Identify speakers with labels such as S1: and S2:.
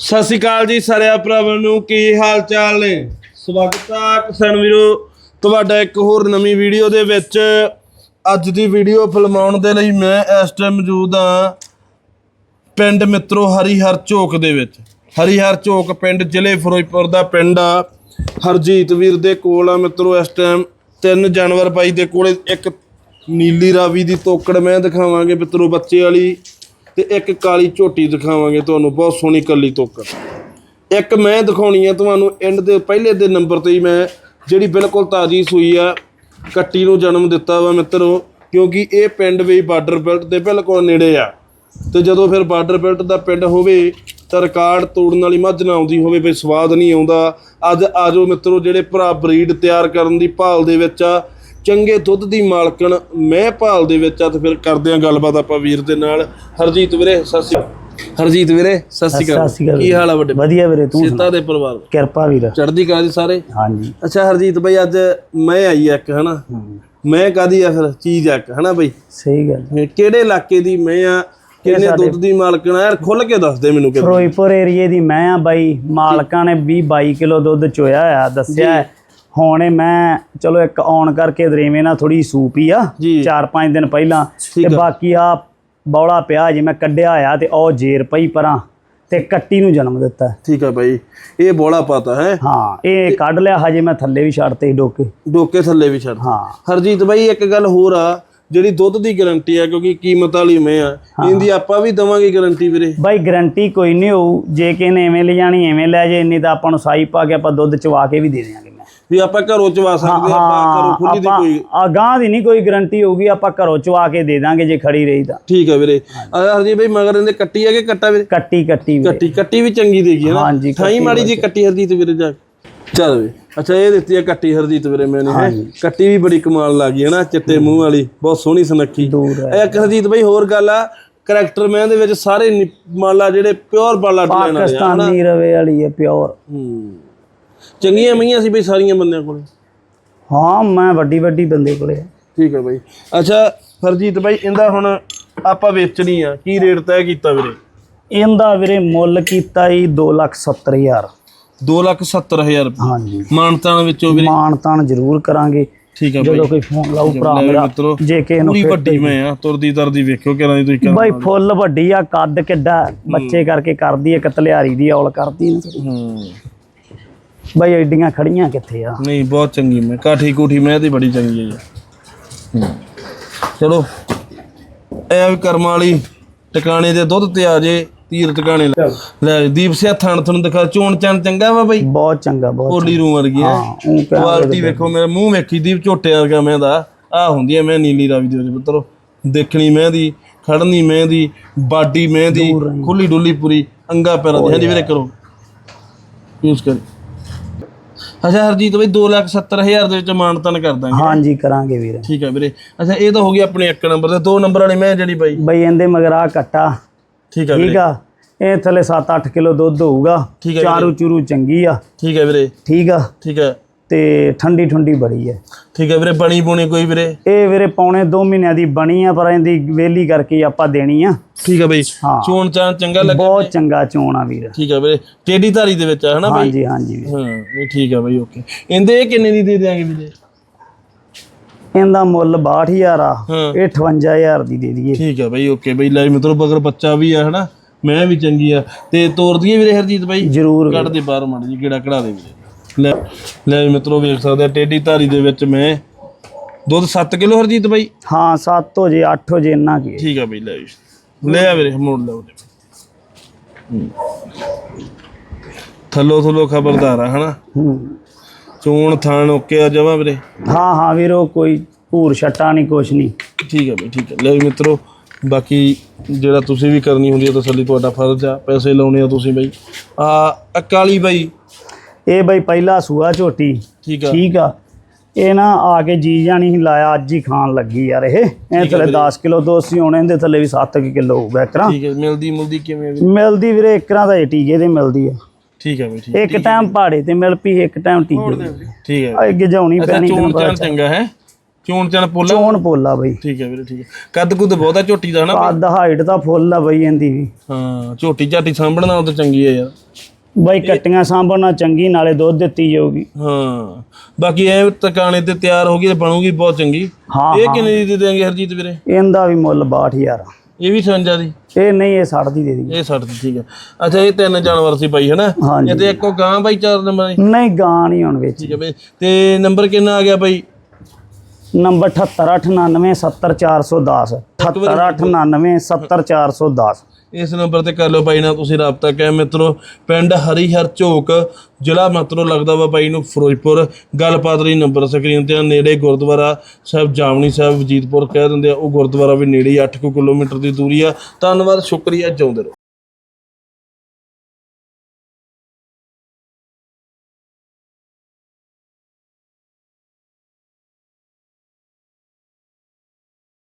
S1: ਸਤਿ ਸ਼੍ਰੀ ਅਕਾਲ ਜੀ ਸਾਰਿਆਂ ਭਰਾਵਾਂ ਨੂੰ, ਕੀ ਹਾਲ ਚਾਲ ਨੇ? ਸਵਾਗਤ ਆ ਕਿਸਾਨ ਵੀਰੋ, ਤੁਹਾਡਾ ਇੱਕ ਹੋਰ ਨਵੀਂ ਵੀਡੀਓ ਦੇ ਵਿੱਚ। ਅੱਜ ਦੀ ਵੀਡੀਓ ਫਿਲਮਾਉਣ ਦੇ ਲਈ ਮੈਂ ਇਸ ਟਾਈਮ ਮੌਜੂਦ ਹਾਂ ਪਿੰਡ ਮਿੱਤਰੋ ਹਰੀਹਰ ਚੌਕ ਦੇ ਵਿੱਚ। ਹਰੀਹਰ ਚੌਕ ਪਿੰਡ, ਜ਼ਿਲ੍ਹੇ ਫਿਰੋਜ਼ਪੁਰ ਦਾ ਪਿੰਡ ਆ। ਹਰਜੀਤ ਵੀਰ ਦੇ ਕੋਲ ਆ ਮਿੱਤਰੋ ਇਸ ਟਾਈਮ ਤਿੰਨ ਜਾਨਵਰ ਬਾਈ ਦੇ ਕੋਲੇ ਇੱਕ ਨੀਲੀ ਰਾਵੀ ਦੀ ਤੋਕੜ ਮੈਂ ਦਿਖਾਵਾਂਗੇ ਮਿੱਤਰੋ ਬੱਚੇ ਵਾਲੀ। ਤੇ ਇੱਕ ਕਾਲੀ ਝੋਟੀ ਦਿਖਾਵਾਂਗੇ ਤੁਹਾਨੂੰ, ਬਹੁਤ ਸੋਹਣੀ ਕੱਲੀ ਤੋਕੜ ਇੱਕ ਮੈਂ ਦਿਖਾਉਣੀ ਆ ਤੁਹਾਨੂੰ ਐਂਡ ਦੇ ਪਹਿਲੇ ਦੇ ਨੰਬਰ ਤੇ ਹੀ ਮੈਂ, ਜਿਹੜੀ ਬਿਲਕੁਲ ਤਾਜ਼ੀ ਸੂਈ ਆ, ਕੱਟੀ ਨੂੰ ਜਨਮ ਦਿੱਤਾ ਵਾ ਮਿੱਤਰੋ, ਕਿਉਂਕਿ ਇਹ ਪਿੰਡ ਵੀ ਬਾਰਡਰ ਬੈਲਟ ਦੇ ਬਿਲਕੁਲ ਨੇੜੇ ਆ। ਤੇ ਜਦੋਂ ਫਿਰ ਬਾਰਡਰ ਬੈਲਟ ਦਾ ਪਿੰਡ ਹੋਵੇ, ਤਾਂ ਰਿਕਾਰਡ ਤੋੜਨ ਵਾਲੀ ਮੱਝ ਨਾ ਆਉਂਦੀ ਹੋਵੇ ਵੀ ਸਵਾਦ ਨਹੀਂ ਆਉਂਦਾ। ਅੱਜ ਆਜੋ ਮਿੱਤਰੋ, ਜਿਹੜੇ ਭਰਾ ਬਰੀਡ ਤਿਆਰ ਕਰਨ ਦੀ ਭਾਲ ਦੇ ਵਿੱਚ ਆ ਚੰਗੇ ਦੁੱਧ ਦੀ ਮਾਲਕਣ ਮੈਂ ਭਾਲ ਦੇ ਵਿੱਚ ਆ ਤੇ ਫਿਰ ਕਰਦੇ ਆ ਗੱਲਬਾਤ ਆਪਾਂ ਵੀਰ ਦੇ ਨਾਲ। ਹਰਜੀਤ ਵੀਰੇ ਸਤਿ ਸ਼੍ਰੀ ਅਕਾਲ। ਹਰਜੀਤ ਵੀਰੇ ਸਤਿ ਸ਼੍ਰੀ
S2: ਸਤਿ ਸ਼੍ਰੀ
S1: ਅਕਾਲ
S2: ਅਕਾਲ
S1: ਕੀ ਹਾਲ ਆ ਵੱਡੇ?
S2: ਵਧੀਆ ਵੀਰੇ ਤੂੰ ਸੁਣਾ?
S1: ਸੀਤਾ ਦੇ ਪਰਿਵਾਰ
S2: ਕਿਰਪਾ ਵੀਰ।
S1: ਚੜ੍ਹਦੀ ਕਲਾ ਜੀ ਸਾਰੇ?
S2: ਹਾਂਜੀ।
S1: ਅੱਛਾ ਹਰਜੀਤ ਬਈ ਅੱਜ ਮੈਂ ਆਈ ਆ ਇੱਕ ਹਨਾ? ਮੈਂ ਕਾਦੀ ਆ ਫਿਰ? ਚੀਜ਼ ਆ ਇੱਕ ਹਨਾ ਬਈ?
S2: ਸਹੀ ਗੱਲ
S1: ਇਹ ਕਿਹੜੇ ਇਲਾਕੇ ਦੀ ਮੈਂ ਆ? ਕਿੰਨੇ ਦੁੱਧ ਦੀ ਮਾਲਕਣ ਆ? ਯਾਰ ਖੁੱਲ ਕੇ ਦੱਸ ਦੇ ਮੈਨੂੰ ਕਿਤੇ
S2: ਫਿਰੋਜ਼ਪੁਰ ਏਰੀਏ ਦੀ ਮੈਂ ਆ ਬਾਈ। ਮਾਲਕਾਂ ਨੇ 20 22 ਕਿਲੋ ਦੁੱਧ ਚੋਇਆ ਆ ਦੱਸਿਆ ਹੈ। ਹੁਣ ਇਹ ਮੈਂ ਚਲੋ ਇੱਕ ਆਉਣ ਕਰਕੇ ਦਰੇਵੇਂ ਨਾਲ ਥੋੜੀ ਸੂਪ ਹੀ ਆ
S1: ਜੀ।
S2: 4-5 ਦਿਨ ਪਹਿਲਾਂ।
S1: ਠੀਕ
S2: ਤੇ
S1: ਆ।
S2: ਬਾਕੀ ਆ ਬੌਲਾ ਪਿਆ ਜੇ ਮੈਂ ਕੱਢਿਆ ਆ ਤੇ ਉਹ ਜੇਰ ਪਈ ਪਰਾਂ ਤੇ ਕੱਟੀ ਨੂੰ ਜਨਮ ਦਿੱਤਾ।
S1: ਠੀਕ ਆ ਬਾਈ। ਇਹ ਬੋਲਾ ਪਾਤਾ ਹੈ।
S2: ਹਾਂ ਇਹ ਕੱਢ ਲਿਆ ਹਜੇ ਮੈਂ ਥੱਲੇ ਵੀ ਛੱਡਤੇ ਸੀ ਡੋਕੇ।
S1: ਡੋਕੇ ਥੱਲੇ ਵੀ ਛੱਡ।
S2: ਹਾਂ।
S1: ਹਰਜੀਤ ਬਾਈ ਇੱਕ ਗੱਲ ਹੋਰ ਆ ਜਿਹੜੀ ਦੁੱਧ ਦੀ ਗਾਰੰਟੀ ਆ ਕਿਉਂਕਿ ਕੀਮਤ ਵਾਲੀ ਮੈਂ ਆ। ਇਹਦੀ ਆਪਾਂ ਵੀ ਦਵਾਂਗੇ ਗਾਰੰਟੀ ਵੀਰੇ।
S2: ਬਾਈ ਗਰੰਟੀ ਕੋਈ ਨਹੀਂ ਹੋਊ। ਜੇ ਕਿਸੇ ਨੇ ਐਵੇਂ ਲੈ ਜਾਣੀ ਐਵੇਂ ਲੈ ਜੇ ਇੰਨੀ ਤਾਂ ਆਪਾਂ ਨੂੰ ਸਾਈ ਪਾ ਕੇ ਆਪਾਂ ਦੁੱਧ ਚਵਾ ਕੇ ਵੀ ਦੇ ਦਿਆਂਗੇ।
S1: ਵੀ ਆਪਾਂ ਘਰੋਂ ਚਵਾ ਸਕਦੇ ਆ ਆਪਾਂ ਘਰੋਂ ਖੁੱਲੀ ਦੀ ਕੋਈ
S2: ਆ ਗਾਂ ਦੀ ਨਹੀਂ ਕੋਈ ਗਰੰਟੀ ਹੋਊਗੀ ਆਪਾਂ ਘਰੋਂ ਚਵਾ ਕੇ ਦੇ ਦਾਂਗੇ ਜੇ ਖੜੀ ਰਹੀ ਤਾਂ।
S1: ਠੀਕ ਆ ਵੀਰੇ। ਹਰਜੀਤ ਬਾਈ ਮਗਰ ਇਹਦੇ ਕੱਟੀ ਆ ਕਿ ਕੱਟਾ ਵੀਰੇ?
S2: ਕੱਟੀ ਕੱਟੀ।
S1: ਕੱਟੀ ਕੱਟੀ ਵੀ ਚੰਗੀ ਦੇਗੀ ਹੈ ਨਾ?
S2: ਹਾਂਜੀ,
S1: ਠਾਈ ਮਾੜੀ ਜੀ ਕੱਟੀ ਹਰਜੀਤ ਵੀਰੇ ਜਾ। ਚੱਲ ਵੇ। ਅੱਛਾ ਇਹ ਦਿੱਤੀ ਆ ਕੱਟੀ ਹਰਜੀਤ ਵੀਰੇ ਮੈਨੇ ਹੈ? ਕੱਟੀ ਵੀ ਬੜੀ ਕਮਾਲ ਲੱਗੀ ਹੈ ਨਾ ਚਿੱਟੇ ਮੂੰਹ ਵਾਲੀ ਬਹੁਤ ਸੋਹਣੀ ਸੁਨੱਖੀ।
S2: ਹੈ।
S1: ਇੱਕ ਹਰਜੀਤ ਬਾਈ ਹੋਰ ਗੱਲ ਆ ਕਰੈਕਟਰ ਮੈਂ ਦੇ ਵਿੱਚ ਸਾਰੇ ਨਿ- ਮੰਨ ਲਾ ਜਿਹੜੇ ਪਿਓਰ ਬਾਲਾ ਵਾਲੇ ਆ
S2: ਪਾਕਿਸਤਾਨੀ ਰਵੇ ਵਾਲੀ ਹੈ ਪਿਓਰ
S1: ਹੂੰ। ਚੰਗੀਆਂ ਮਈਆਂ ਸੀ ਬਈ ਸਾਰੀਆਂ ਬੰਦਿਆਂ ਕੋਲੇ?
S2: ਹਾਂ ਮੈਂ ਵੱਡੀ ਵੱਡੀ ਬੰਦੇ ਕੋਲੇ ਆ।
S1: ਠੀਕ ਹੈ ਬਾਈ। ਅੱਛਾ ਹਰਜੀਤ ਬਾਈ ਇਹਦਾ ਹੁਣ ਆਪਾਂ ਵੇਚਣੀ ਆ। ਕੀ ਰੇਟ ਤੈਅ ਕੀਤਾ ਵੀਰੇ?
S2: ਇਹਦਾ ਵੀਰੇ ਮੁੱਲ ਕੀਤਾ ਹੀ 270000
S1: 270000 ਰੁਪਏ।
S2: ਹਾਂਜੀ।
S1: ਮਾਨਤਾਨ ਵਿੱਚੋਂ ਵੀਰੇ?
S2: ਮਾਣ ਤਾਣ ਜ਼ਰੂਰ ਕਰਾਂਗੇ।
S1: ਠੀਕ ਹੈ ਬਾਈ।
S2: ਜਦੋਂ ਕੋਈ ਫੋਨ ਲਾਊ ਭਰਾ
S1: ਲੈ
S2: ਮੇਰਾ
S1: ਮਿੱਤਰੋ,
S2: ਜੇ ਕਿਸੇ ਨੂੰ
S1: ਪੂਰੀ
S2: fit
S1: ਵੱਡੀ ਮੈਂ ਆ। ਤੁਰਦੀ ਤਰਦੀ ਵੇਖਿਓ ਕਿਹਨਾਂ ਦੀ ਤੁਸੀਂ ਕਰ
S2: ਬਾਈ ਫੁੱਲ ਵੱਡੀ ਆ ਕੱਦ ਕਿੱਡਾ। ਬੱਚੇ ਕਰਕੇ ਕਰਦੀ ਇੱਕ ਤਲਿਆਰੀ ਦੀ ਔਲ ਕਰਦੀ ਨਾ
S1: ਹੂੰ।
S2: ਬਾਈ ਐਡੀਆਂ ਖੜੀਆਂ ਕਿੱਥੇ ਆ?
S1: ਨਹੀਂ ਬਹੁਤ ਚੰਗੀ ਮੈਂ ਕਾਠੀ ਕੂਠੀ ਮੈਂ ਤੇ ਬੜੀ ਚੰਗੀ ਹੈ ਜੀ। ਚਲੋ ਇਹ ਆ ਵੀ ਕਰਮਾਂ ਵਾਲੀ ਟਿਕਾਣੇ ਦੇ ਦੁੱਧ ਤੇ ਆ ਜੇ ਤੀਰ ਟਿਕਾਣੇ ਲੈ। ਦੀਪ ਸਿਆ ਥਣ ਤੁਹਾਨੂੰ ਦਿਖਾ ਚੋਣ ਚੰਨ ਚੰਗਾ ਵਾ ਬਾਈ?
S2: ਬਹੁਤ ਚੰਗਾ ਬਹੁਤ
S1: ਕੋਲੀ ਰੂ ਵਰਗੀ ਹੈ ਕੁਆਲਿਟੀ ਵੇਖੋ ਮੇਰਾ ਮੂੰਹ ਵੇਖੀ ਦੀਪ ਝੋਟੇ ਵਰਗਾ ਮੈਂ ਦਾ। ਆ ਹੁੰਦੀ ਹੈ ਮੈਂ ਨੀਲੀ ਰਾਵੀ ਦੇ ਵਿੱਚ ਪੁੱਤਰੋ। ਦੇਖਣੀ ਮੈਂ ਦੀ ਖੜਨੀ ਮੈਂ ਦੀ ਬਾਡੀ ਮੈਂ ਦੀ ਖੁੱਲੀ ਡੁੱਲੀ ਪੂਰੀ ਅੰਗਾ ਪੈਰਾਂ ਦੀ ਹਾਂਜੀ ਵੀਰੇ ਕਰੋ। ਯੂਜ਼ ਕਰ। ਅੱਛਾ ਹਰਜੀਤ ਬਈ 270000 ਦੇ ਵਿੱਚ ਮਾਨਤਨ ਕਰ ਦਾਂਗੇ
S2: ਹਾਂਜੀ ਕਰਾਂਗੇ ਵੀਰ।
S1: ਠੀਕ ਹੈ ਵੀਰੇ। ਅੱਛਾ ਇਹ ਤਾਂ ਹੋ ਗਈ ਆਪਣੇ ਇੱਕ ਨੰਬਰ ਤੇ। ਦੋ ਨੰਬਰ ਵਾਲੀ ਮੈਂ ਜਿਹੜੀ ਬਾਈ।
S2: ਬਈ ਇਹਦੇ ਮਗਰ ਆ ਕੱਟਾ
S1: ਠੀਕ ਹੈ ਵੀਰੇ।
S2: ਠੀਕ ਆ? ਇਹ ਥੱਲੇ 7-8 ਕਿਲੋ ਦੁੱਧ ਹੋਊਗਾ।
S1: ਠੀਕ ਹੈ
S2: ਚਾਰੂ ਚੂਰੂ ਚੰਗੀ ਆ।
S1: ਠੀਕ ਹੈ ਵੀਰੇ।
S2: ਠੀਕ ਆ?
S1: ਠੀਕ ਹੈ
S2: ਤੇ ਠੰਡੀ ਠੰਡੀ ਬੜੀ ਹੈ।
S1: ਠੀਕ ਹੈ ਵੀਰੇ ਬਣੀ ਬੁਣੀ ਕੋਈ ਵੀਰੇ?
S2: ਇਹ ਵੀਰੇ ਪੌਣੇ 2 ਮਹੀਨਿਆਂ ਦੀ ਬਣੀ ਆ ਪਰ ਇਹਦੀ ਵੇਲੀ ਕਰਕੇ ਆਪਾਂ ਦੇਣੀ ਆ।
S1: ਠੀਕ ਹੈ ਬਈ।
S2: ਹਾਂ।
S1: ਚੋਣ ਚਾਂ ਚੰਗਾ ਲੱਗਾ
S2: ਬਹੁਤ ਚੰਗਾ ਚੋਣ ਆ ਵੀਰ।
S1: ਠੀਕ ਹੈ ਵੀਰੇ। ਟੇਡੀ ਧਾਰੀ ਦੇ ਵਿੱਚ ਆ ਹਨਾ ਬਈ?
S2: ਹਾਂਜੀ ਹਾਂਜੀ ਵੀਰ।
S1: ਹਾਂ ਇਹ ਠੀਕ ਹੈ ਬਈ ਓਕੇ। ਇਹਦੇ ਇਹ ਕਿੰਨੇ ਦੀ ਦੇ ਦਿਆਂਗੇ ਵੀਰੇ?
S2: ਇਹਦਾ ਮੁੱਲ 62000 ਆ।
S1: ਹਾਂ।
S2: ਇਹ 58000 ਦੀ ਦੇ ਦਈਏ।
S1: ਠੀਕ ਹੈ ਬਈ ਓਕੇ ਬਈ। ਲੈ ਮਿੱਤਰੋ ਬਗਰ ਬੱਚਾ ਵੀ ਆ ਹਨਾ? ਮੈਂ ਵੀ ਚੰਗੀ ਆ। ਤੇ ਤੋਰ ਦਈਏ ਵੀਰੇ ਹਰਜੀਤ ਬਾਈ?
S2: ਜ਼ਰੂਰ
S1: ਕੱਢ ਦੇ ਬਾਹਰ ਮੜ ਜੀ ਕਿਹੜਾ ਕਢਾ ਦੇ ਵੀਰੇ। ਲੈ ਲੈ ਮਿੱਤਰੋ ਵੇਖ ਸਕਦੇ ਆ ਟੇਡੀ ਧਾਰੀ ਦੇ ਵਿੱਚ ਮੈਂ ਦੁੱਧ 7 ਕਿਲੋ ਹਰਜੀਤ ਬਾਈ?
S2: ਹਾਂ 7 ਹੋ ਜੇ 8 ਹੋ ਜੇ ਇੰਨਾ ਕੀ ਹੈ।
S1: ਠੀਕ ਆ ਬਈ ਲੈ। ਲੈ ਆ ਵੀਰੇ ਮੋੜ ਲੈ ਉਹਦੇ। ਥੱਲੋ ਥੱਲੋ ਖਬਰਦਾਰ ਆ ਹਨਾ?
S2: ਹੂੰ।
S1: ਚੋਣ ਥਾਣ ਓਕੇ ਆ ਜਵਾ ਵੀਰੇ?
S2: ਹਾਂ ਹਾਂ ਵੀਰੋ ਕੋਈ ਭੂਰ ਛੱਟਾ ਨਹੀਂ ਕੁਛ ਨਹੀਂ।
S1: ਠੀਕ ਹੈ ਬਈ ਠੀਕ ਹੈ ਲੈ ਵੀ ਮਿੱਤਰੋ ਬਾਕੀ ਜਿਹੜਾ ਤੁਸੀਂ ਵੀ ਕਰਨੀ ਹੁੰਦੀ ਹੈ ਤਸੱਲੀ ਤੁਹਾਡਾ ਫਰਜ਼ ਆ। ਪੈਸੇ ਲਾਉਣੇ ਆ ਤੁਸੀਂ ਬਈ। ਆ ਅਕਾਲੀ ਬਾਈ
S2: ਇਹ ਬਈ ਪਹਿਲਾ ਸੂਆ ਝੋਟੀ।
S1: ਠੀਕ ਆ।
S2: ਠੀਕ ਆ। ਇਹ ਨਾ ਆ ਕੇ ਜੀ ਜਾਣੀ ਲਾਇਆ ਅੱਜ ਹੀ ਖਾਣ ਲੱਗੀ ਯਾਰ ਇਹ। ਇਹ ਥੱਲੇ 10 ਕਿਲੋ ਦੋ ਸੀ ਹੋਣੇ ਇਹਦੇ ਥੱਲੇ ਵੀ 7 ਕਿਲੋ ਹੋਊਗਾ ਇਕਰਾਂ
S1: ਠੀਕ ਹੈ ਮਿਲਦੀ ਮੁਲਦੀ ਕਿਵੇਂ ਵੀ
S2: ਮਿਲਦੀ ਵੀਰੇ ਇਕਰਾਂ ਦਾ ਟੀਕੇ ਤੇ ਮਿਲਦੀ ਆ।
S1: ਠੀਕ ਹੈ ਬਈ ਠੀਕ
S2: ਇੱਕ ਟਾਈਮ ਪਹਾੜੇ ਤੇ ਮਿਲ ਪਈ ਇੱਕ ਟਾਈਮ ਟੀਕੇ
S1: ਠੀਕ ਹੈ
S2: ਆ ਗਿਜਾਉਣੀ
S1: ਅੱਛਾ
S2: ਪੈਣੀ ਤੈਨੂੰ ਪਤਾ।
S1: ਚੰਗਾ ਹੈ? ਚੋਣ ਚਣ ਪੋਲਾ
S2: ਚੋਣ ਪੋਲਾ ਬਈ।
S1: ਠੀਕ ਹੈ ਵੀਰੇ ਠੀਕ ਹੈ ਕੱਦ ਕੁੱਦ ਬਹੁਤਾ ਝੋਟੀ ਦਾ ਹਨਾ
S2: ਕੱਦ ਹਾਈਟ ਤਾਂ ਫੁੱਲ ਆ ਬਈ ਇਹਦੀ ਵੀ।
S1: ਹਾਂ ਝੋਟੀ ਝਾਟੀ ਸਾਂਭਣਾ ਉਹ ਤਾਂ ਚੰਗੀ ਹੈ ਯਾਰ।
S2: ਬਈ ਕੱਟੀਆਂ ਸਾਂਭਣਾ ਚੰਗੀ ਨਾਲੇ ਦੁੱਧ ਦਿੱਤੀ ਜਾਊਗੀ।
S1: ਹਾਂ। ਬਾਕੀ ਇਹ ਟਿਕਾਣੇ ਤੇ ਤਿਆਰ ਹੋ ਗਈ ਤੇ ਬਣੂਗੀ ਬਹੁਤ ਚੰਗੀ।
S2: ਹਾਂ
S1: ਇਹ ਕਿੰਨੇ ਦੀ ਦੇ ਦੇਂਗੇ ਹਰਜੀਤ ਵੀਰੇ?
S2: ਇਹਦਾ ਵੀ ਮੁੱਲ 62000
S1: ਇਹ ਵੀ 57 ਦੀ?
S2: ਇਹ ਨਹੀਂ ਇਹ 60 ਦੀ ਦੇ ਦੀ
S1: ਇਹ 60 ਦੀ ਠੀਕ ਹੈ ਅੱਛਾ ਇਹ ਤਿੰਨ ਜਾਨਵਰ ਸੀ ਬਾਈ ਹਨਾ? ਇਹ ਤੇ ਇੱਕੋ ਗਾਂ ਬਾਈ ਚਾਰ ਨੰਬਰ
S2: ਨਹੀਂ ਗਾਂ ਨਹੀਂ ਹੁਣ ਵਿੱਚ।
S1: ਠੀਕ ਹੈ ਬਾਈ। ਤੇ ਨੰਬਰ ਕਿੰਨਾ ਆ ਗਿਆ ਬਾਈ?
S2: ਨੰਬਰ 789970410 789970410
S1: ਇਸ ਨੰਬਰ ਤੇ ਕਰ ਲਓ ਬਾਈ ਨਾਲ ਤੁਸੀਂ ਰਾਬਤਾ ਕਰ ਮਿੱਤਰੋ ਪਿੰਡ ਹਰੀਹਰ ਝੋਕ ਜ਼ਿਲ੍ਹਾ ਮਤਰੋ ਲੱਗਦਾ ਵਾ ਬਾਈ ਨੂੰ ਫਿਰੋਜ਼ਪੁਰ। ਗੱਲਬਾਤ ਲਈ ਨੰਬਰ ਸਕਰੀਨ ਤੇ ਆ, ਨੇੜੇ ਗੁਰਦੁਆਰਾ ਸਾਹਿਬ ਜਾਮਣੀ ਸਾਹਿਬ ਵਜੀਦਪੁਰ ਕਹਿ ਦਿੰਦੇ ਆ ਉਹ ਗੁਰਦੁਆਰਾ ਵੀ ਨੇੜੇ 8 ਕਿਲੋਮੀਟਰ ਦੀ ਦੂਰੀ ਆ। ਧੰਨਵਾਦ ਸ਼ੁਕਰੀਆ ਜਿਉਂਦੇ ਰਹੋ।